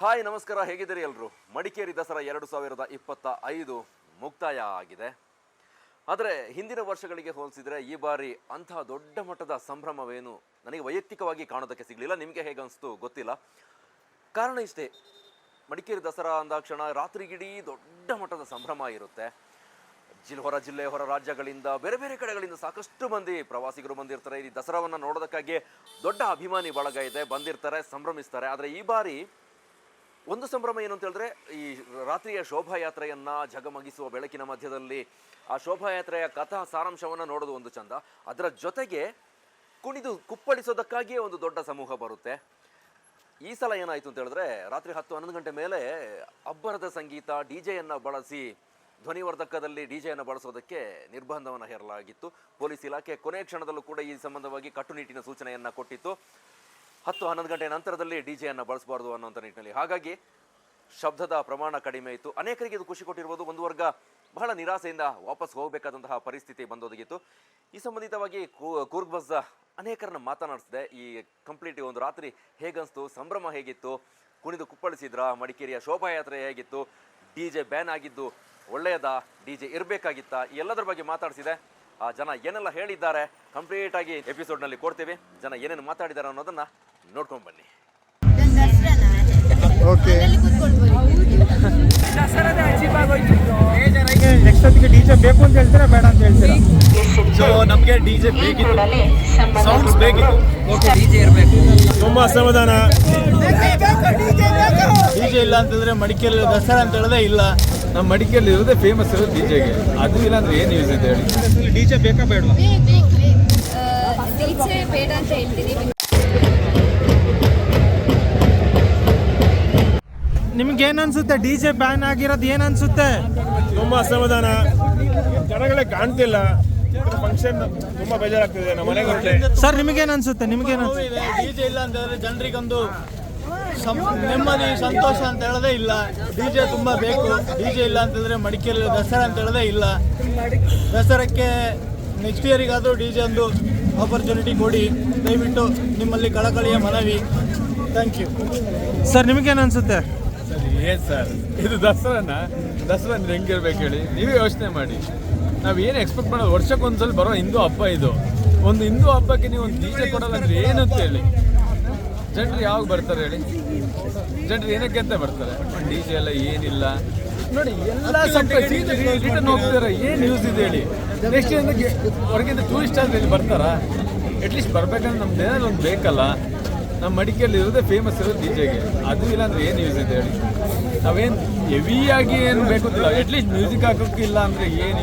Hi, ನಮಸ್ಕಾರ. ಹೇಗಿದ್ದೀರಿ ಎಲ್ಲರೂ ಮಡಿಕೇರಿ ದಸರಾ ಎರಡು ಸಾವಿರದ ಇಪ್ಪತ್ತ ಐದು ಮುಕ್ತಾಯ ಆಗಿದೆ. ಆದರೆ ಹಿಂದಿನ ವರ್ಷಗಳಿಗೆ ಹೋಲಿಸಿದರೆ ಈ ಬಾರಿ ಅಂತಹ ದೊಡ್ಡ ಮಟ್ಟದ ಸಂಭ್ರಮವೇನು ನನಗೆ ವೈಯಕ್ತಿಕವಾಗಿ ಕಾಣೋದಕ್ಕೆ ಸಿಗಲಿಲ್ಲ. ನಿಮಗೆ ಹೇಗೆ ಅನಿಸ್ತು ಗೊತ್ತಿಲ್ಲ. ಕಾರಣ ಇಷ್ಟೇ. ಮಡಿಕೇರಿ ದಸರಾ ಅಂದಾಕ್ಷಣ ರಾತ್ರಿಗಿಡೀ ದೊಡ್ಡ ಮಟ್ಟದ ಸಂಭ್ರಮ ಇರುತ್ತೆ. ಜಿಲ್ ಹೊರ ಜಿಲ್ಲೆ ಹೊರ ರಾಜ್ಯಗಳಿಂದ ಬೇರೆ ಬೇರೆ ಕಡೆಗಳಿಂದ ಸಾಕಷ್ಟು ಮಂದಿ ಪ್ರವಾಸಿಗರು ಬಂದಿರ್ತಾರೆ. ಈ ದಸರಾವನ್ನು ನೋಡೋದಕ್ಕಾಗಿ ದೊಡ್ಡ ಅಭಿಮಾನಿ ಬಳಗ ಇದೆ. ಬಂದಿರ್ತಾರೆ, ಸಂಭ್ರಮಿಸ್ತಾರೆ. ಆದರೆ ಈ ಬಾರಿ ಒಂದು ಸಂಭ್ರಮ ಏನು ಅಂತ ಹೇಳಿದ್ರೆ, ಈ ರಾತ್ರಿಯ ಶೋಭಾಯಾತ್ರೆಯನ್ನು ಜಗಮಗಿಸುವ ಬೆಳಕಿನ ಮಧ್ಯದಲ್ಲಿ ಆ ಶೋಭಾಯಾತ್ರೆಯ ಕಥಾ ಸಾರಾಂಶವನ್ನ ನೋಡೋದು ಒಂದು ಚಂದ. ಅದರ ಜೊತೆಗೆ ಕುಣಿದು ಕುಪ್ಪಳಿಸೋದಕ್ಕಾಗಿಯೇ ಒಂದು ದೊಡ್ಡ ಸಮೂಹ ಬರುತ್ತೆ. ಈ ಸಲ ಏನಾಯ್ತು ಅಂತ ಹೇಳಿದ್ರೆ, ರಾತ್ರಿ ಹತ್ತು ಹನ್ನೊಂದು ಗಂಟೆ ಮೇಲೆ ಅಬ್ಬರದ ಸಂಗೀತ, ಡಿ ಜೆಯನ್ನು ಬಳಸಿ, ಧ್ವನಿವರ್ಧಕದಲ್ಲಿ ಡಿ ಜೆಯನ್ನು ಬಳಸೋದಕ್ಕೆ ನಿರ್ಬಂಧವನ್ನು ಹೇರಲಾಗಿತ್ತು. ಪೊಲೀಸ್ ಇಲಾಖೆ ಕೊನೆ ಕ್ಷಣದಲ್ಲೂ ಕೂಡ ಈ ಸಂಬಂಧವಾಗಿ ಕಟ್ಟುನಿಟ್ಟಿನ ಸೂಚನೆಯನ್ನ ಕೊಟ್ಟಿತ್ತು. ಹತ್ತು ಹನ್ನೊಂದು ಗಂಟೆ ನಂತರದಲ್ಲಿ ಡಿ ಜೆಯನ್ನು ಬಳಸಬಾರ್ದು ಅನ್ನೋಂಥ ನಿಟ್ಟಿನಲ್ಲಿ. ಹಾಗಾಗಿ ಶಬ್ದದ ಪ್ರಮಾಣ ಕಡಿಮೆ ಇತ್ತು. ಅನೇಕರಿಗೆ ಇದು ಖುಷಿ ಕೊಟ್ಟಿರ್ಬೋದು. ಒಂದು ವರ್ಗ ಬಹಳ ನಿರಾಸೆಯಿಂದ ವಾಪಸ್ ಹೋಗಬೇಕಾದಂತಹ ಪರಿಸ್ಥಿತಿ ಬಂದೊದಗಿತ್ತು. ಈ ಸಂಬಂಧಿತವಾಗಿ ಕೂರ್ಗ್ ಬಸ್ ಅನೇಕರನ್ನ ಮಾತನಾಡಿಸಿದೆ. ಈ ಕಂಪ್ಲೀಟ್ ಒಂದು ರಾತ್ರಿ ಹೇಗನ್ಸ್ತು? ಸಂಭ್ರಮ ಹೇಗಿತ್ತು? ಕುಣಿದು ಕುಪ್ಪಳಿಸಿದ್ರ? ಮಡಿಕೇರಿಯ ಶೋಭಾಯಾತ್ರೆ ಹೇಗಿತ್ತು? ಡಿ ಜೆ ಬ್ಯಾನ್ ಆಗಿದ್ದು ಒಳ್ಳೆಯದ? ಡಿ ಜೆ ಇರಬೇಕಾಗಿತ್ತ? ಎಲ್ಲದರ ಬಗ್ಗೆ ಮಾತಾಡಿಸಿದೆ. ಆ ಜನ ಏನೆಲ್ಲ ಹೇಳಿದ್ದಾರೆ? ಕಂಪ್ಲೀಟಾಗಿ ಎಪಿಸೋಡ್ನಲ್ಲಿ ಕೊಡ್ತೀವಿ. ಜನ ಏನೇನು ಮಾತಾಡಿದ್ದಾರೆ ಅನ್ನೋದನ್ನ ನೋಡ್ಕೊಂಡು ಬನ್ನಿ. ಓಕೆ. ನೆಕ್ಸ್ಟ್ ಹೊತ್ತಿಗೆ ಡಿ ಜೆ ಬೇಕು ಅಂತ ಹೇಳ್ತೀರಾ ಬೇಡ ಅಂತ ಹೇಳ್ತೀರಾ? ಸೊ ನಮಗೆ ಡಿ ಜೆ ಬೇಕಿತ್ತು. ಸೌಂಡ್ಸ್ ಬೇಕಿತ್ತು. ತುಂಬ ಅಸಮಾಧಾನ ಡಿ ಜೆ ಇಲ್ಲ ಅಂತಂದ್ರೆ ಮಡಿಕೇರಿ ದಸರಾ ಅಂತ ಹೇಳದೇ ಇಲ್ಲ. ನಮ್ಮ ಮಡಿಕೇರಿ ಇರೋದೇ ಫೇಮಸ್ ಇರೋದು ಡಿ ಜೆಗೆ ಅದು ಇಲ್ಲ ಅಂದ್ರೆ ಏನು ಯೂಸ್ ಇದೆ ಹೇಳಿ. ಡಿ ಜೆ ಬೇಕಾ ಬೇಡವಾ? ಬೇಡ ಅಂತ ಹೇಳ್ತೀನಿ ನಿಮ್ಗೆ ಏನ್ ಅನ್ಸುತ್ತೆ? ಡಿ ಜೆ ಬ್ಯಾನ್ ಆಗಿರೋದು ಏನ್ ಅನ್ಸುತ್ತೆ? ತುಂಬ ಅಸಮಾಧಾನ. ಜನಗಳೇ ಕಾಣ್ತಿಲ್ಲ. ಫಂಕ್ಷನ್ ತುಂಬಾ ಬೇಜಾರಾಗ್ತಿದೆ ನಮ್ಮ ಮನೆಗೆ ಸರ್ ನಿಮಗೇನ್ ಅನ್ಸುತ್ತೆ? ನಿಮ್ಗೇನ್ ಅನ್ಸುತ್ತೆ? ಡಿ ಜೆ ಇಲ್ಲ ಅಂತ ಹೇಳಿದ್ರೆ ಜನರಿಗೊಂದು ಸಂ- ನೆಮ್ಮದಿ ಸಂತೋಷ ಅಂತ ಹೇಳದೇ ಇಲ್ಲ. ಡಿ ಜೆ ತುಂಬ ಬೇಕು. ಡಿ ಜೆ ಇಲ್ಲ ಅಂತಂದ್ರೆ ಮಡಿಕೇರಿ ದಸರಾ ಅಂತ ಹೇಳದೇ ಇಲ್ಲ. ದಸರಾಕ್ಕೆ ನೆಕ್ಸ್ಟ್ ಇಯರಿಗಾದರೂ ಡಿ ಜೆ ಒಂದು ಆಪರ್ಚುನಿಟಿ ಕೊಡಿ. ದಯವಿಟ್ಟು ನಿಮ್ಮಲ್ಲಿ ಕಳಕಳಿಯ ಮನವಿ. ಥ್ಯಾಂಕ್ ಯು ಸರ್ ನಿಮಗೇನು ಅನ್ಸುತ್ತೆ? ಸರಿ ಏನ್ ಸರ್? ಇದು ದಸರಾನ? ದಸರಾ ಅಂದ್ರೆ ಹೆಂಗಿರ್ಬೇಕು ಹೇಳಿ? ನೀವೇ ಯೋಚನೆ ಮಾಡಿ. ನಾವು ಏನು ಎಕ್ಸ್ಪೆಕ್ಟ್ ಮಾಡೋದು? ವರ್ಷಕ್ಕೊಂದ್ಸಲ ಬರೋ ಹಿಂದೂ ಹಬ್ಬ ಇದು. ಒಂದು ಹಿಂದೂ ಹಬ್ಬಕ್ಕೆ ನೀವು ಒಂದು ಡಿಜೆ ಕೊಡಲ್ಲ ಅಂದ್ರೆ ಏನು ಅಂತ ಹೇಳಿ. ಜನರು ಯಾವಾಗ ಬರ್ತಾರೆ ಹೇಳಿ? ಜನರು ಏನಕ್ಕೆ ಅಂತ ಬರ್ತಾರೆ? ಡಿ ಜೆ ಎಲ್ಲ ಏನಿಲ್ಲ. ನೋಡಿ ಎಲ್ಲ ರಿಟರ್ನ್ ಹೋಗ್ತಾರೆ ಏನು ಯೂಸ್ ಇದೆ ಹೇಳಿ? ನೆಕ್ಸ್ಟ್ ಹೊರಗಿಂದ ಟೂರಿಸ್ಟ್ ಆದ್ರೆ ಇಲ್ಲಿ ಬರ್ತಾರಾ? ಅಟ್ಲೀಸ್ಟ್ ಬರ್ಬೇಕಂದ್ರೆ ನಮ್ದು ಏನಾದ್ರು ಒಂದು ಬೇಕಲ್ಲ. ನಮ್ಮ ಮಡಿಕೇಲಿ ಇರೋದೇ ಫೇಮಸ್ ಇರೋದು ಡಿ ಜೆಗೆ ಅದು ಇಲ್ಲ ಅಂದ್ರೆ ಏನು ಯೂಸ್ ಇದೆ ಹೇಳಿ? ನಾವೇನು ಹೆವಿಯಾಗಿ ಏನು ಬೇಕು ಅಟ್ಲೀಸ್ಟ್ ಮ್ಯೂಸಿಕ್ ಹಾಕೋಕೆ ಇಲ್ಲ ಅಂದ್ರೆ ಏನು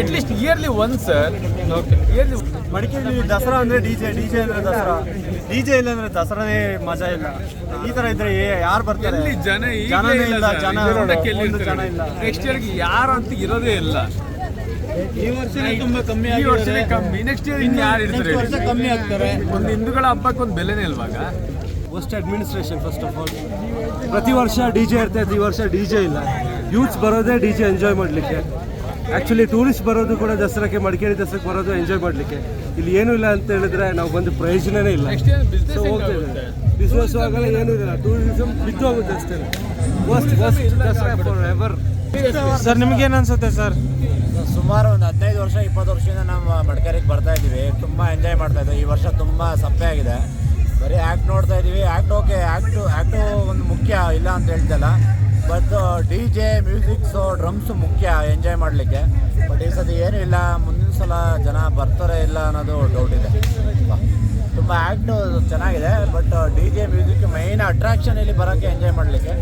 at least yearly one sir yearly Madikeri Dasara ಅಂದ್ರೆ ಡಿಜೆ ಡಿಜೆ ಅಂದ್ರೆ ದಸರಾ. ಡಿಜೆ ಇಲ್ಲ ಅಂದ್ರೆ ದಸರಾನೇ ಮಜಾ ಇಲ್ಲ. ಈ ತರ ಇದ್ರೆ ಯಾರು ಬರ್ತಾರೆ? ಅಲ್ಲಿ ಜನ ಇಲ್ಲ ಜನ ಇಲ್ಲ. ನೆಕ್ಸ್ಟ್ ಇಯರ್ಗೆ ಯಾರು ಅಂತ ಇರೋದೇ ಇಲ್ಲ. ಈ ವರ್ಷನೇ ತುಂಬಾ ಕಮ್ಮಿ ಈ ವರ್ಷನೇ ಕಮ್ಮಿ. ನೆಕ್ಸ್ಟ್ ಇಯರ್ ಇನ್ನು ಯಾರು ಇರ್ತಾರೆ? ವರ್ಷ ಕಮ್ಮಿ ಆಗ್ತಾರೆ. ಒಂದು ಹಿಂದೂಗಳ ಹಬ್ಬಕ್ಕೆ ಒಂದು ಬೆಲೆನೇ ಇಲ್ವಾಗ? First administration first of all ಪ್ರತಿ ವರ್ಷ ಡಿ ಜೆ ಇರ್ತೈತೆ ಈ ವರ್ಷ ಡಿ ಜೆ ಇಲ್ಲ. ಯೂತ್ಸ್ ಬರೋದೇ ಡಿ ಜೆ ಎಂಜಾಯ್ ಮಾಡಲಿಕ್ಕೆ. ಆ್ಯಕ್ಚುಲಿ ಟೂರಿಸ್ಟ್ ಬರೋದು ಕೂಡ ದಸರಾಕ್ಕೆ ಮಡಿಕೇರಿ ದಸರಾಕ್ಕೆ ಬರೋದು ಎಂಜಾಯ್ ಮಾಡಲಿಕ್ಕೆ. ಇಲ್ಲಿ ಏನೂ ಇಲ್ಲ ಅಂತ ಹೇಳಿದ್ರೆ ನಾವು ಬಂದು ಪ್ರಯೋಜನವೇ ಇಲ್ಲ. ನೆಕ್ಸ್ಟ್ ಇಯರ್ ಬಿಸ್ನೆಸ್ ಸೊ ಹೋಗ್ತಾ ಇದೆ ಬಿಸ್ನೆಸ್ ಆಗಲ್ಲ ಏನೂ ಇಲ್ಲ. ಟೂರಿಸಮ್ ಬಿದ್ದು ಹೋಗುತ್ತೆ ಅಷ್ಟೇ. First first Dasara for ever sir ನಿಮ್ಗೇನು ಅನ್ಸುತ್ತೆ ಸರ್ ಹದಿನೈದು ವರ್ಷ, ಇಪ್ಪತ್ತು ವರ್ಷದಿಂದ ನಾವು ಮಡಿಕೇರಿಗೆ ಬರ್ತಾ ಇದ್ದೀವಿ ತುಂಬ ಎಂಜಾಯ್ ಮಾಡ್ತಾ ಇದ್ದೀವಿ ಈ ವರ್ಷ ತುಂಬ ಸಪ್ಪೆ ಆಗಿದೆ. ಬರೀ ಆ್ಯಕ್ಟ್ ನೋಡ್ತಾ ಇದ್ದೀವಿ ಆ್ಯಕ್ಟ್ ಓಕೆ ಆ್ಯಕ್ಟು ಆ್ಯಕ್ಟು ಒಂದು ಮುಖ್ಯ, ಇಲ್ಲ ಅಂತ ಹೇಳ್ತಲ್ಲ. But D J musics drums ಮುಖ್ಯ ಎಂಜಾಯ್ ಮಾಡಲಿಕ್ಕೆ. ಬಟ್ ಈ ಸತಿ ಏನೂ ಇಲ್ಲ. ಮುಂದಿನ ಸಲ ಜನ ಬರ್ತಾರೆ ಇಲ್ಲ ಅನ್ನೋದು ಡೌಟ್ ಇದೆ. ತುಂಬ ಆ್ಯಕ್ಟು ಚೆನ್ನಾಗಿದೆ. But D J music main attraction ಇಲ್ಲಿ ಬರೋಕ್ಕೆ ಎಂಜಾಯ್ ಮಾಡಲಿಕ್ಕೆ.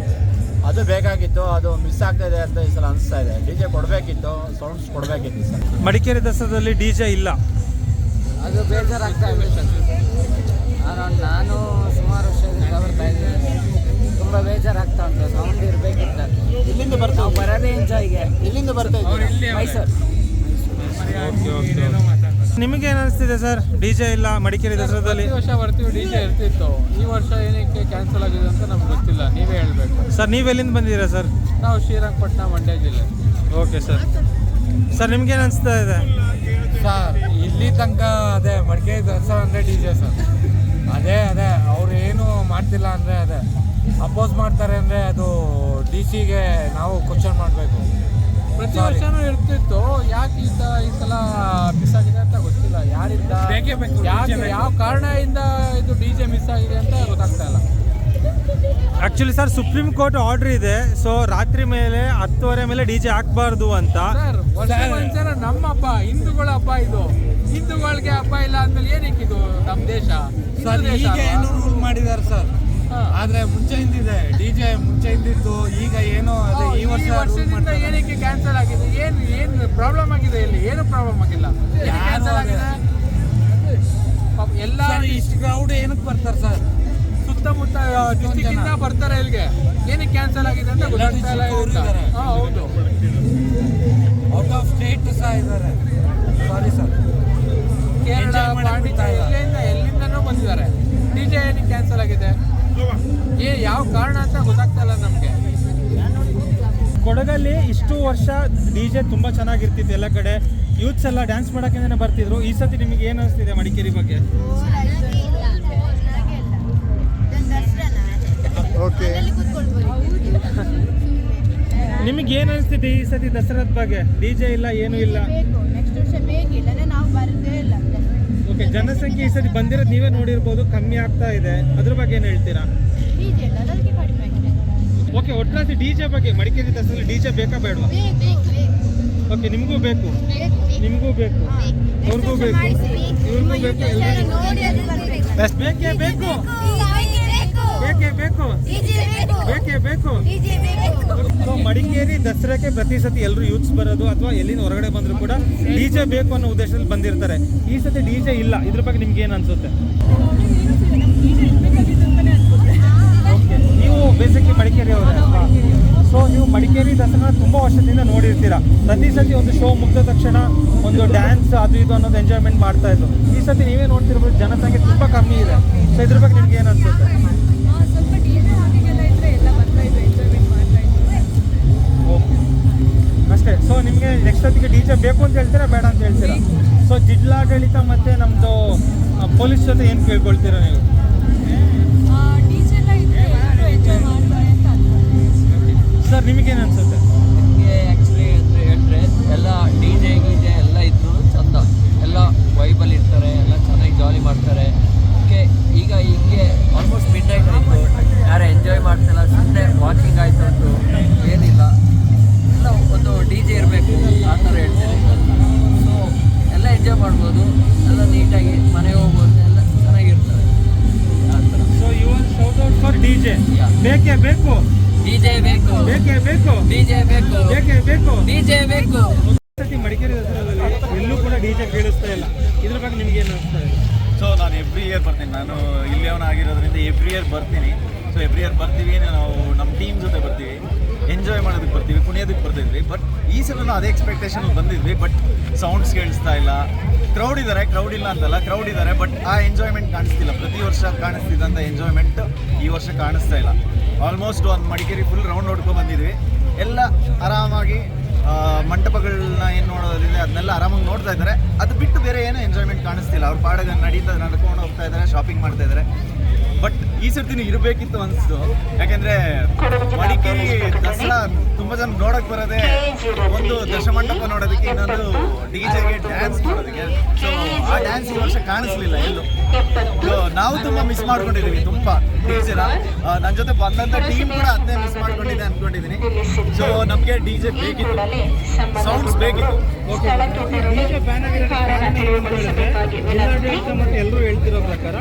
ಅದು ಬೇಕಾಗಿತ್ತು ಅದು ಮಿಸ್ ಆಗ್ತಾ ಇದೆ ಅಂತ ಈ ಸಲ ಅನಿಸ್ತಾ ಇದೆ. ಡಿ ಜೆ ಕೊಡಬೇಕಿತ್ತು ಸೌಂಡ್ಸ್ ಕೊಡಬೇಕಿತ್ತು ಸರ್ ಮಡಿಕೇರಿ ದಸರಾದಲ್ಲಿ ಡಿ ಜೆ ಇಲ್ಲ. ಅದು ಬೇಜಾರಾಗ್ತಾ ಇದೆ. ನಾನು ನಾನು ಸುಮಾರು ವರ್ಷದಿಂದ ಬರ್ತಾ ಇದ್ದೀನಿ. ತುಂಬ ಬೇಜಾರಾಗ್ತಾ ಉಂಟು. ಸೌಂಡ್ ಇರಬೇಕಿತ್ತು. ಇಲ್ಲಿಂದ ಬರ್ತಾ ಬರೋದೇ ಎಂಜಾಯ್ಗೆ ಇಲ್ಲಿಂದ ಬರ್ತಾ ಇದ್ದೀವಿ ಮೈಸೂರು. ನಿಮಗೇನ್ ಅನಿಸ್ತಿದೆ ಸರ್? ಡಿ ಜೆ ಇಲ್ಲ ಮಡಿಕೇರಿ ದಸರಾದಲ್ಲಿ? ಪ್ರತಿ ವರ್ಷ ಬರ್ತೀವಿ ಡಿ ಜೆ ಇರ್ತಿತ್ತು. ಈ ವರ್ಷ ಏನಕ್ಕೆ ಕ್ಯಾನ್ಸಲ್ ಆಗಿದೆ ಅಂತ ನಮ್ಗೆ ಗೊತ್ತಿಲ್ಲ ನೀವೇ ಹೇಳಬೇಕು. ಸರ್ ನೀವು ಎಲ್ಲಿಂದ ಬಂದಿದ್ದೀರಾ ಸರ್? ನಾವು ಶ್ರೀರಂಗಪಟ್ಟಣ ಮಂಡ್ಯ ಜಿಲ್ಲೆ. Okay sir. ಸರ್ ನಿಮ್ಗೇನು ಅನಿಸ್ತಾ ಇದೆ? ಸರ್ ಇಲ್ಲಿ ತನಕ ಅದೇ ಮಡಿಕೇರಿ ದಸರಾ ಅಂದರೆ ಡಿ ಜೆ ಸರ್. ಅದೇ ಅದೇ ಅವ್ರು ಏನು ಮಾಡ್ತಿಲ್ಲ ಅಂದರೆ ಅದೇ. ಅಪೋಸ್ ಮಾಡ್ತಾರೆ ಅಂದರೆ ಅದು ಡಿ ಸಿಗೆ ನಾವು ಕ್ವಶನ್ ಮಾಡಬೇಕು. ಪ್ರತಿ ವರ್ಷನೂ ಇರ್ತಿತ್ತು ಯಾಕೆ ಈ ಸ- ಈ ಸಲ ಮಿಸ್ ಆಗಿದೆ ಅಂತ ಯಾರಿಂದ ಬೇಕೇ ಬೇಕು, ಯಾಕೆ ಯಾವ ಕಾರಣದಿಂದ ಇದು ಡಿ ಜೆ ಮಿಸ್ ಆಗಿದೆ ಅಂತ ಗೊತ್ತಾಗ್ತಾ ಇಲ್ಲ. Actually sir supreme court order ಇದೆ. ಸೊ ರಾತ್ರಿ ಮೇಲೆ ಹತ್ತುವರೆ ಮೇಲೆ ಡಿ ಜೆ ಹಾಕ್ಬಾರ್ದು ಅಂತ. ಸರ್ ನಮ್ಮ ಹಬ್ಬ ಹಿಂದೂಗಳ ಹಬ್ಬ ಇದು. ಹಿಂದೂಗಳಿಗೆ ಹಬ್ಬ ಇಲ್ಲ ಅಂದ್ಮೇಲೆ ಏನಕ್ಕಿದು ನಮ್ಮ ದೇಶ? ಸರ್ ಹೀಗೆ ಈಗ ಏನು ರೂಲ್ ಮಾಡಿದ್ದಾರೆ ಸರ್ ಹಾ. ಮುಂಚೆ ಹಿಂದಿದೆ ಡಿ ಜೆ ಮುಂಚೆಯಿಂದಿತ್ತು ಈಗ ಏನೋ ಅದೇ ಈ ವರ್ಷ ವರ್ಷದಿಂದ ಏನಕ್ಕೆ ಕ್ಯಾನ್ಸಲ್ ಆಗಿದೆ? ಏನು ಏನು ಪ್ರಾಬ್ಲಮ್ ಆಗಿದೆ ಇಲ್ಲಿ? ಏನು ಪ್ರಾಬ್ಲಮ್ ಆಗಿಲ್ಲ? ಕ್ಯಾನ್ಸಲ್ ಆಗಿದೆ? ಎಲ್ಲ ಇಷ್ಟು ಕ್ರೌಡ್ ಏನಕ್ಕೆ ಬರ್ತಾರೆ ಸರ್? ಸುತ್ತಮುತ್ತ ಡಿಸ್ಟಿಕ್ ಇಂದ ಬರ್ತಾರೆ ಇಲ್ಲಿಗೆ. ಏನಕ್ಕೆ ಕ್ಯಾನ್ಸಲ್ ಆಗಿದೆ ಅಂತ ಗೊತ್ತಾಗ್ತಾ ಇಲ್ಲ. ಹಾ ಹೌದು. ಔಟ್ ಆಫ್ ಸ್ಟೇಟ್ ಸಹ ಇದ್ದಾರೆ. Sorry sir. ಕೇರಳ ಪಾಂಡಿಚೇರಿ ಎಲ್ಲಿಂದ ಎಲ್ಲಿಂದನೂ ಬಂದಿದ್ದಾರೆ. ಡಿ ಜೆ ಏನಕ್ಕೆ ಕ್ಯಾನ್ಸಲ್ ಆಗಿದೆ? ಏ ಯಾವ ಕಾರಣ ಅಂತ ಗೊತ್ತಾಗ್ತಾ ಇಲ್ಲ ನಮಗೆ. ಕೊಡಗಲ್ಲಿ ಇಷ್ಟು ವರ್ಷ ಡಿ ಜೆ ತುಂಬ ಚೆನ್ನಾಗಿರ್ತಿತ್ತು ಎಲ್ಲ ಕಡೆ. ಯೂತ್ಸ್ ಎಲ್ಲ ಡ್ಯಾನ್ಸ್ ಮಾಡೋಕ್ಕೆ ಬರ್ತಿದ್ರು. ಈ ಸತಿ ನಿಮಗೆ ಏನು ಅನಿಸ್ತಿದೆ ಮಡಿಕೇರಿ ಬಗ್ಗೆ? ಓಕೆ. ನಿಮಗೆ ಏನು ಅನಿಸ್ತಿದೆ ಈ ಸತಿ ದಸರಾದ ಬಗ್ಗೆ? ಡಿ ಜೆ ಇಲ್ಲ ಏನೂ ಇಲ್ಲ. ನೆಕ್ಸ್ಟ್ ವರ್ಷ ಬೇಕಿಲ್ಲ ನಾವು ಬರದೇ ಇಲ್ಲ. ಓಕೆ ಜನಸಂಖ್ಯೆ ಈ ಸರಿ ಬಂದಿರೋದು ನೀವೇ ನೋಡಿರ್ಬೋದು ಕಮ್ಮಿ ಆಗ್ತಾ ಇದೆ. ಅದ್ರ ಬಗ್ಗೆ ಏನು ಹೇಳ್ತೀರಾ? ಕಡಿಮೆ ಆಗಿದೆ ಓಕೆ ಒಟ್ಟಿನಲ್ಲಿ ಡಿ ಜೆ ಬಗ್ಗೆ ಮಡಿಕೇರಿ ದಸರಲ್ಲಿ ಡಿ ಜೆ ಬೇಕಾ ಬೇಡವಾ? ಬೇಕು ಓಕೆ ನಿಮಗೂ ಬೇಕು. ನಿಮಗೂ ಬೇಕು. ಅವ್ರಿಗೂ ಬೇಕು. ಇವ್ರಿಗೂ ಬೇಕು. ಬೇಕೇ. ಬೇಕು. ಬೇಕೇ ಬೇಕು. ಬೇಕೇ ಬೇಕು. ಮಡಿಕೇರಿ ದಸರಾಕ್ಕೆ ಪ್ರತಿ ಸತಿ ಎಲ್ಲರೂ ಯೂತ್ಸ್ ಬರೋದು ಅಥವಾ ಎಲ್ಲಿಂದ ಹೊರಗಡೆ ಬಂದರೂ ಕೂಡ ಡಿ ಜೆ ಬೇಕು ಅನ್ನೋ ಉದ್ದೇಶದಲ್ಲಿ ಬಂದಿರ್ತಾರೆ. ಈ ಸತಿ ಡಿ ಜೆ ಇಲ್ಲ. ಇದ್ರ ಬಗ್ಗೆ ನಿಮ್ಗೆ ಏನು ಅನ್ಸುತ್ತೆ? ನೀವು ಬೇಸಿಕ್ಲಿ ಮಡಿಕೇರಿ ಅವರೇ ಸೊ ನೀವು ಮಡಿಕೇರಿ ದಸರಾ ತುಂಬ ವರ್ಷದಿಂದ ನೋಡಿರ್ತೀರಾ. ಪ್ರತಿ ಸತಿ ಒಂದು ಶೋ ಮುಗಿದ ತಕ್ಷಣ ಒಂದು ಡ್ಯಾನ್ಸ್ ಅದು ಇದು ಅನ್ನೋದು ಎಂಜಾಯ್ಮೆಂಟ್ ಮಾಡ್ತಾ ಇದ್ರು. ಈ ಸತಿ ನೀವೇ ನೋಡ್ತಿರ್ಬೋದು, ಜನಸಂಖ್ಯೆ ತುಂಬ ಕಮ್ಮಿ ಇದೆ. ಸೊ ಇದ್ರ ಬಗ್ಗೆ ನಿಮ್ಗೆ ಏನು ಅನ್ಸುತ್ತೆ? ನೆಕ್ಸ್ಟ್ ಡಿ ಜೆ ಬೇಕು ಅಂತ ಹೇಳ್ತೀರಾ ಬೇಡ ಅಂತ ಹೇಳ್ತೀರಾ? ಸೊ ಜಿಲ್ಲಾಡಳಿತ ಮತ್ತು ನಮ್ಮದು ಪೊಲೀಸ್ ಜೊತೆ ಏನು ಕೇಳ್ಕೊಳ್ತೀರಾ ನೀವು? ಸರ್ ನಿಮಗೇನು ಅನ್ಸುತ್ತೆ? ನಿಮಗೆ ಆ್ಯಕ್ಚುಲಿ ಅಂತ ಹೇಳಿದ್ರೆ ಎಲ್ಲ ಡಿ ಜೆ ಗೀಜೆ ಎಲ್ಲ ಇದ್ರು ಚಂದ. ಎಲ್ಲ ವೈಬಲ್ ಇರ್ತಾರೆ ಎಲ್ಲ ಚೆನ್ನಾಗಿ ಜಾಲಿ ಮಾಡ್ತಾರೆ. ಓಕೆ ಈಗ ಹೀಗೆ ಆಲ್ಮೋಸ್ಟ್ ಮಿಡ್ ನೈಟ್ ಆಯಿತು. ಯಾರು ಎಂಜಾಯ್ ಮಾಡ್ತಿಲ್ಲ ಸುಮ್ಮನೆ ವಾಕಿಂಗ್ ಆಯ್ತು ಉಂಟು ಏನಿಲ್ಲ ಎಲ್ಲ ಒಂದು ಡಿ ಜೆ ಇರಬೇಕು ಆ ಥರ ಹೇಳ್ತೀನಿ. ಸೊ ಎಲ್ಲ ಎಂಜಾಯ್ ಮಾಡ್ಬೋದು. ಎಲ್ಲ ನೀಟಾಗಿ ಮನೆಗೆ ಹೋಗ್ಬೋದು. ಎಲ್ಲ ಚೆನ್ನಾಗಿರ್ತದೆ. ಆ ಥರ. So you want shout out for D J? ಬೇಕೇ ಬೇಕು? ಡಿ ಜೆ ಬೇಕು. ಬೇಕೇ ಬೇಕು? ಡಿ ಜೆ ಬೇಕು. ಬೇಕೇ ಬೇಕು? ಡಿ ಜೆ ಬೇಕು. ಮಡಿಕೇರಿ ದಸರಾದಲ್ಲಿ ಎಲ್ಲೂ ಕೂಡ ಡಿ ಜೆ ಕೇಳಿಸ್ತಾ ಇಲ್ಲ. ಇದ್ರ ಬಗ್ಗೆ ನಿಮ್ಗೆ ಏನು ಅನಿಸ್ತಾ ಇದೆ? ಸೊ ನಾನು ಎವ್ರಿ ಇಯರ್ ಬರ್ತೀನಿ. ನಾನು ಇಲ್ಲಿಯವನಾಗಿರೋದ್ರಿಂದ ಎವ್ರಿ ಇಯರ್ ಬರ್ತೀನಿ. ಸೊ ಎವ್ರಿ ಇಯರ್ ಬರ್ತೀವಿ ನಾವು ನಮ್ಮ ಟೀಮ್ ಜೊತೆ ಬರ್ತೀವಿ. ಎಂಜಾಯ್ ಮಾಡೋದಕ್ಕೆ ಬರ್ತೀವಿ, ಕುಣಿಯೋದಕ್ಕೆ ಬರ್ತಿದ್ವಿ. ಬಟ್ ಈ ಸಲ ಅದೇ ಎಕ್ಸ್ಪೆಕ್ಟೇಷನ್ ಬಂದಿದ್ವಿ. ಬಟ್ ಸೌಂಡ್ಸ್ ಕೇಳಿಸ್ತಾ ಇಲ್ಲ. ಕ್ರೌಡ್ ಇದ್ದಾರೆ ಕ್ರೌಡ್ ಇಲ್ಲ ಅಂತಲ್ಲ ಕ್ರೌಡ್ ಇದ್ದಾರೆ ಬಟ್ ಆ ಎಂಜಾಯ್ಮೆಂಟ್ ಕಾಣಿಸ್ತಿಲ್ಲ. ಪ್ರತಿ ವರ್ಷ ಕಾಣಿಸ್ತಿದ್ದಂಥ ಎಂಜಾಯ್ಮೆಂಟ್ ಈ ವರ್ಷ ಕಾಣಿಸ್ತಾ ಇಲ್ಲ. ಆಲ್ಮೋಸ್ಟ್ ಒಂದು ಮಡಿಕೇರಿ ಫುಲ್ ರೌಂಡ್ ನೋಡ್ಕೊಂಡು ಬಂದಿದ್ವಿ. ಎಲ್ಲ ಆರಾಮಾಗಿ ಮಂಟಪಗಳನ್ನ ಏನು ನೋಡೋದಿದೆ ಅದನ್ನೆಲ್ಲ ಆರಾಮಾಗಿ ನೋಡ್ತಾ ಇದ್ದಾರೆ. ಅದು ಬಿಟ್ಟು ಬೇರೆ ಏನೂ ಎಂಜಾಯ್ಮೆಂಟ್ ಕಾಣಿಸ್ತಿಲ್ಲ. ಅವ್ರ ಪಾಡಗ ನಡೀತಾ, ನಡ್ಕೊಂಡು ಹೋಗ್ತಾ ಇದ್ದಾರೆ ಶಾಪಿಂಗ್ ಮಾಡ್ತಾ ಇದ್ದಾರೆ. ಈ ಸರ್ತಿನೂ ಇರಬೇಕಿತ್ತು ಅನಿಸ್ತು. ಯಾಕಂದ್ರೆ ಮಡಿಕೇರಿ ದಸರಾ ತುಂಬಾ ಜನ ನೋಡಕ್ ಬರೋದೇ ಒಂದು ದಶಮಂಟಪ ನೋಡೋದಕ್ಕೆ ಇನ್ನೊಂದು ಡಿ ಜೆಗೆ ಡ್ಯಾನ್ಸ್ ನೋಡೋದಕ್ಕೆ ಸೊ ಆ ಡ್ಯಾನ್ಸ್ ಈ ವರ್ಷ ಕಾಣಿಸ್ಲಿಲ್ಲ ಎಲ್ಲೂ. ನಾವು ತುಂಬಾ ಮಿಸ್ ಮಾಡ್ಕೊಂಡಿದ್ದೀವಿ ತುಂಬ ಡಿ ಜೆನ ನನ್ನ ಜೊತೆ ಬಂದಂಥ ಟೀಮ್ ಕೂಡ ಅದನ್ನೇ ಮಿಸ್ ಮಾಡ್ಕೊಂಡಿದೆ ಅನ್ಕೊಂಡಿದ್ದೀನಿ ಸೊ ನಮಗೆ ಡಿ ಜೆ ಬೇಕಿತ್ತು. ಸೌಂಡ್ಸ್ ಬೇಕಿತ್ತು ಎಲ್ಲರೂ ಹೇಳ್ತಿರೋ ಪ್ರಕಾರ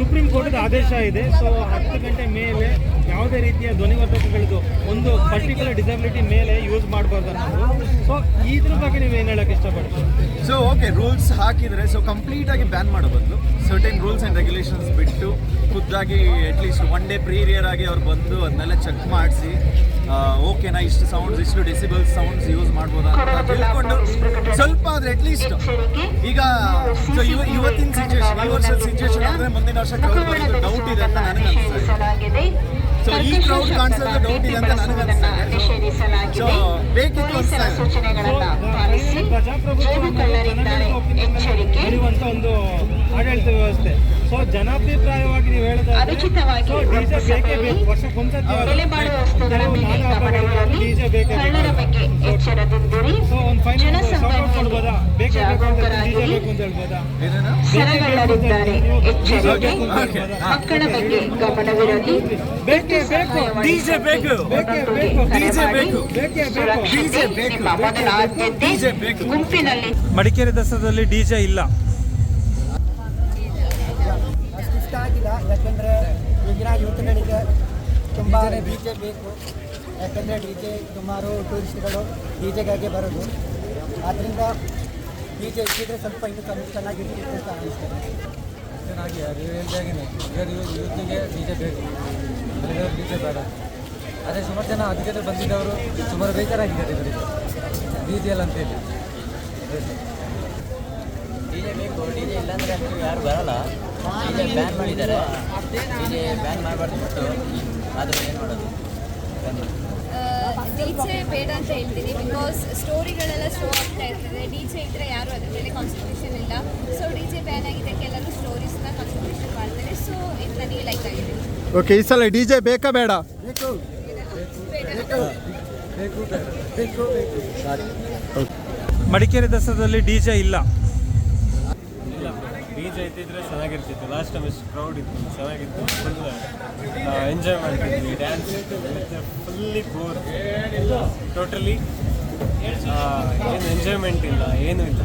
ಸುಪ್ರೀಂ ಕೋರ್ಟ್ ಆದೇಶ ಇದೆ. ಸೊ ಹತ್ತು ಗಂಟೆ ಮೇಲೆ ಯಾವುದೇ ರೀತಿಯ ಧ್ವನಿವರ್ಧಕಗಳದ್ದು ಒಂದು ಪರ್ಟಿಕ್ಯುಲರ್ ಡಿಸಬಿಲಿಟಿ ಮೇಲೆ ಯೂಸ್ ಮಾಡಬಾರ್ದು ಅನ್ನೋದು. ಸೊ ಇದ್ರ ಬಗ್ಗೆ ನೀವು ಏನು ಹೇಳಕ್ಕೆ ಇಷ್ಟಪಡ್ತೀವಿ ಸೊ ಓಕೆ ರೂಲ್ಸ್ ಹಾಕಿದರೆ ಸೊ ಕಂಪ್ಲೀಟ್ ಆಗಿ ಬ್ಯಾನ್ ಮಾಡೋ ಬದಲು ಸರ್ಟೆನ್ ರೂಲ್ಸ್ ಆ್ಯಂಡ್ ರೆಗ್ಯುಲೇಷನ್ಸ್ ಬಿಟ್ಟು ಖುದ್ದಾಗಿ ಅಟ್ಲೀಸ್ಟ್ ಒನ್ ಡೇ ಪ್ರೀರಿಯರ್ ಆಗಿ ಅವ್ರು ಬಂದು ಅದನ್ನೆಲ್ಲ ಚೆಕ್ ಮಾಡಿಸಿ ಓಕೆನಾ ಇಷ್ಟು ಸೌಂಡ್ಸ್ ಇಷ್ಟು ಡೆಸಿಬಲ್ ಸೌಂಡ್ಸ್ ಯೂಸ್ ಮಾಡ್ಬೋದು ಅಂತ ತಿಳ್ಕೊಂಡು ಸ್ವಲ್ಪ ಆದ್ರೆ ಅಟ್ಲೀಸ್ಟ್ ಈಗ ಸೊ ಇವತ್ತಿನ ಸಿಚುವೇಶನ್ ಈ ವರ್ಷದ ಸಿಚುವೇಶನ್ ಮುಂದಿನ ವರ್ಷ ಡೌಟ್ ಇದೆ ಅಂತ ನನಗೆ ಸೊ ಈ ಕ್ರೌಡ್ ಕಾಣಿಸೋದು ಡೌಟ್ ಇದೆ ಅಂತ ನನಗೆ ಸೊ ಬೇಕಿತ್ತು ಇರುವಂತ ಒಂದು ಆಡಳಿತ ವ್ಯವಸ್ಥೆ. ಸೊ ಜನಾಭಿಪ್ರಾಯವಾಗಿ ನೀವು ಹೇಳಿದ್ರೆ ಬೇಕೇ ಬೇಕು. ವರ್ಷಕ್ಕೊಂದ್ಸತಿ ಕೆಲವು ನಾಡ ಹಬ್ಬಗಳಲ್ಲಿ ಡಿಜೆ ಬೇಕೇ ಬೇಕು ಸೊ ಒಂದು ಫೈನಲ್ ಸಪೋರ್ಟ್ ಕೊಡ್ಬೋದಾ? ಬೇಕೇ ಬೇಕು ಅಂತ ಡಿಜೆ ಬೇಕು ಅಂತ ಹೇಳ್ಬೋದಾ? ಬೇಕೇ ಬೇಕು ಡಿಜೆ ಬೇಕು. ಬೇಕೇ ಬೇಕು ಡಿಜೆ ಬೇಕು. ಬೇಕೇ ಬೇಕು ಡಿಜೆ ಬೇಕು. ಡಿಜೆ ಬೇಕು. ಮಡಿಕೇರಿ ದಸರಾದಲ್ಲಿ ಡಿಜೆ ಇಲ್ಲ. ಅಷ್ಟು ಇಷ್ಟ ಆಗಿಲ್ಲ. ಯಾಕೆಂದರೆ ಈಗಿನ ಯುವಕಗಳಿಗೆ ತುಂಬ ಡಿ ಜೆ ಬೇಕು. ಯಾಕಂದ್ರೆ ಡಿ ಜೆ ಸುಮಾರು ಟೂರಿಸ್ಟ್ಗಳು ಡಿ ಜೆಗಾಗಿ ಬರೋದು. ಆದ್ದರಿಂದ ಡಿ ಜೆ ಇಟ್ಟಿದ್ರೆ ಸ್ವಲ್ಪ ಇನ್ನೂ ಕಮ್ಮಿ ಚೆನ್ನಾಗಿರ್ತಿತ್ತು ಅಂತ ಅನಿಸ್ತದೆ. ಚೆನ್ನಾಗಿ ಈಗ ಡಿ ಜೆ ಬೇಕು ಡಿ ಜೆ ಬೇಡ ಅದೇ ಸುಮಾರು ಜನ ಅದಕ್ಕೆ ಬಂದಿದ್ದವರು ಸುಮಾರು ಬೇಜಾರಾಗಿದ್ದಾರೆ ಇವರಿಗೆ ಬಿ ಜೆ ಎಲ್ ಅಂತೇಳಿ ಡಿಜೆ ಬೇಕು ಡಿಜೆ ಇಲ್ಲಾಂದ್ರೆ ಅಂತೂ ಯಾರು ಬರಲ್ಲ. ಬ್ಯಾನ್ ಮಾಡಿದ್ದಾರೆ. ಡಿಜೆ ಬ್ಯಾನ್ ಮಾಡಬಾರ್ದು ಬಿಟ್ಟು ಆದರೂ ಏನು ಮಾಡೋದು? ಡಿಜೆ ಬೇಡ ಅಂತ ಹೇಳ್ತೀನಿ. ಬಿಕಾಸ್ ಸ್ಟೋರಿಗಳೆಲ್ಲ ಶೋ ಆಗ್ತಾ ಇರ್ತದೆ. ಡಿಜೆ ಇದ್ರೆ ಯಾರು ಅದ್ರ ಮೇಲೆ ಕಾನ್ಸಂಟ್ರೇಷನ್ ಇಲ್ಲ. ಸೊ ಡಿಜೆ ಬ್ಯಾನ್ ಆಗಿದೆ ಕೆಲವರು ಸ್ಟೋರೀಸ್ನ ಕಾನ್ಸಂಟ್ರೇಷನ್ ಮಾಡ್ತಾರೆ ಸೊ ಇದು ನನಗೆ ಲೈಕ್ ಆಗಿದೆ ಓಕೆ ಈ ಸಲ ಡಿ ಜೆ ಬೇಕಾ. ಬೇಡ. ಬೇಕು ಬೇಕು ಮಡಿಕೇರಿ ದಸರಾದಲ್ಲಿ ಡಿಜೆ ಇಲ್ಲ. ಡಿ ಜೆ ಇದ್ದಿದ್ರೆ ಚೆನ್ನಾಗಿರ್ತಿತ್ತು. ಲಾಸ್ಟ್ ಟೈಮ್ ಎಷ್ಟು ಕ್ರೌಡ್ ಇತ್ತು. ಚೆನ್ನಾಗಿತ್ತು. ಫುಲ್ ಎಂಜಾಯ್ ಮಾಡ್ತಿದ್ವಿ. ಡ್ಯಾನ್ಸ್ ಫುಲ್ಲಿ ಬೋರ್ ಟೋಟಲಿ ಏನು ಎಂಜಾಯ್ಮೆಂಟ್ ಇಲ್ಲ. ಏನೂ ಇಲ್ಲ.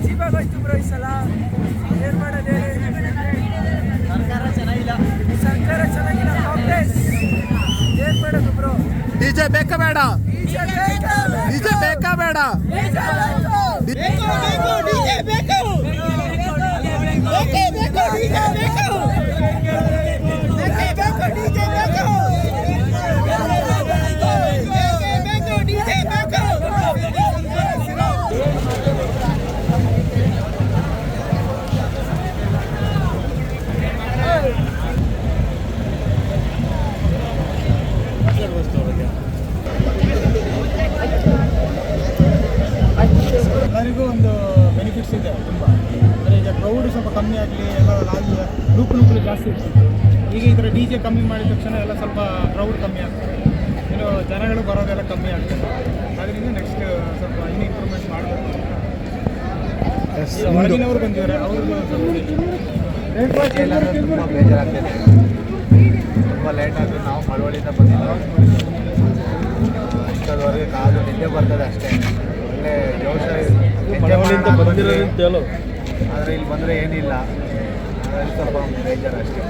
ಗೌರ್ಮೆಂಟೇ ಅಜೀಬ್ ಆಗೋಯ್ತು ಬ್ರೋ ಈ ಸಲ ಏನು ಮಾಡೋದು ಸರ್ಕಾರ ಚೆನ್ನಾಗಿಲ್ಲ ಸರ್ಕಾರ ಚೆನ್ನಾಗಿಲ್ಲ ಕಾಂಗ್ರೆಸ್ ಏನ್ ಮಾಡೋದು ಬ್ರೋ ಡಿಜೆ ಬೇಕಾ ಬೇಡ. ಡಿಜೆ ಬೇಕಾ ಡಿಜೆ ಬೇಕಾ ಬೇಡ. ಬೇಕು ಈಗ ಈ ಥರ ಡಿ ಜೆ ಕಮ್ಮಿ ಮಾಡಿದ ತಕ್ಷಣ ಎಲ್ಲ ಸ್ವಲ್ಪ ಕ್ರೌಡ್ ಕಮ್ಮಿ ಆಗ್ತದೆ. ಇನ್ನು ಜನಗಳು ಬರೋದೆಲ್ಲ ಕಮ್ಮಿ ಆಗ್ತದೆ. ಅದರಿಂದ ನೆಕ್ಸ್ಟ್ ಸ್ವಲ್ಪ ಇನ್ನೂ ಇಂಪ್ರೂವ್ಮೆಂಟ್ ಮಾಡಬೇಕು ಹೊರಗಿನವರು ಬಂದಿದ್ದಾರೆ ಅವ್ರಿಗೂ ತುಂಬ ಬೇಜಾರಾಗ್ತಿದೆ ತುಂಬ ಲೇಟ್ ಆದರೂ ನಾವು ಮಳವಳ್ಳಿಯಿಂದ ಬಂದಿದ್ದು? ಇಷ್ಟದವರೆಗೆ ಕಾದು ನಿದ್ದೆ ಬರ್ತದೆ ಅಷ್ಟೇ. ಒಳ್ಳೆ ಹೇಳು ಆದರೆ ಇಲ್ಲಿ ಬಂದರೆ ಏನಿಲ್ಲ. ಅದರಲ್ಲಿ ಸ್ವಲ್ಪ ಬೇಜಾರು ಅಷ್ಟೇ